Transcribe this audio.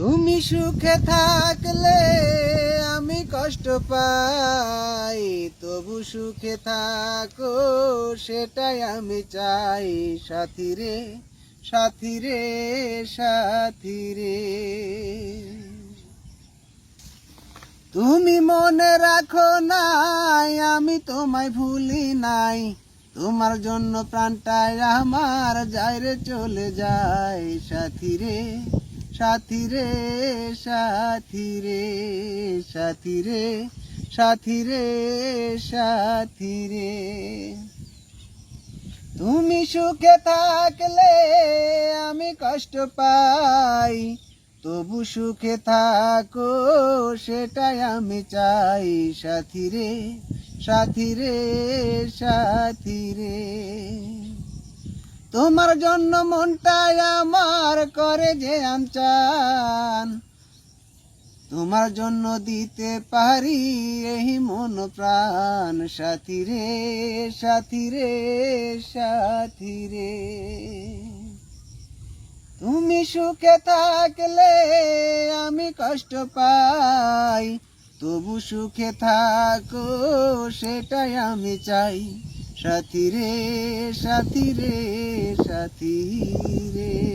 তুমি সুখে থাকলে আমি কষ্ট পাই, তবু সুখে থাকো, সেটাই আমি চাই। সাথী রে সাথী রে সাথী রে। তুমি মনে রাখো নাই, আমি তোমায় ভুলি নাই। তোমার জন্য প্রাণটাই আমার যাইরে চলে যায় সাথী রে সাথী রে সাথী রে সাথী রে সাথী রে সাথী রে। তুমি সুখে থাকলে আমি কষ্ট পাই, তবু সুখে থাকো সেটাই আমি চাই। সাথী রে সাথী রে সাথী রে। তোমার জন্য আমার করে যে আমচান তোমার জন্য দিতে পারি এই মন প্রাণ। সাথী রে সাথী রে সাথী রে। তুমি সুখে থাকলে আমি কষ্ট পাই। তবু সুখে থাকো, সেটাই আমি চাই। সাথী রে সাথী রে সাথী রে।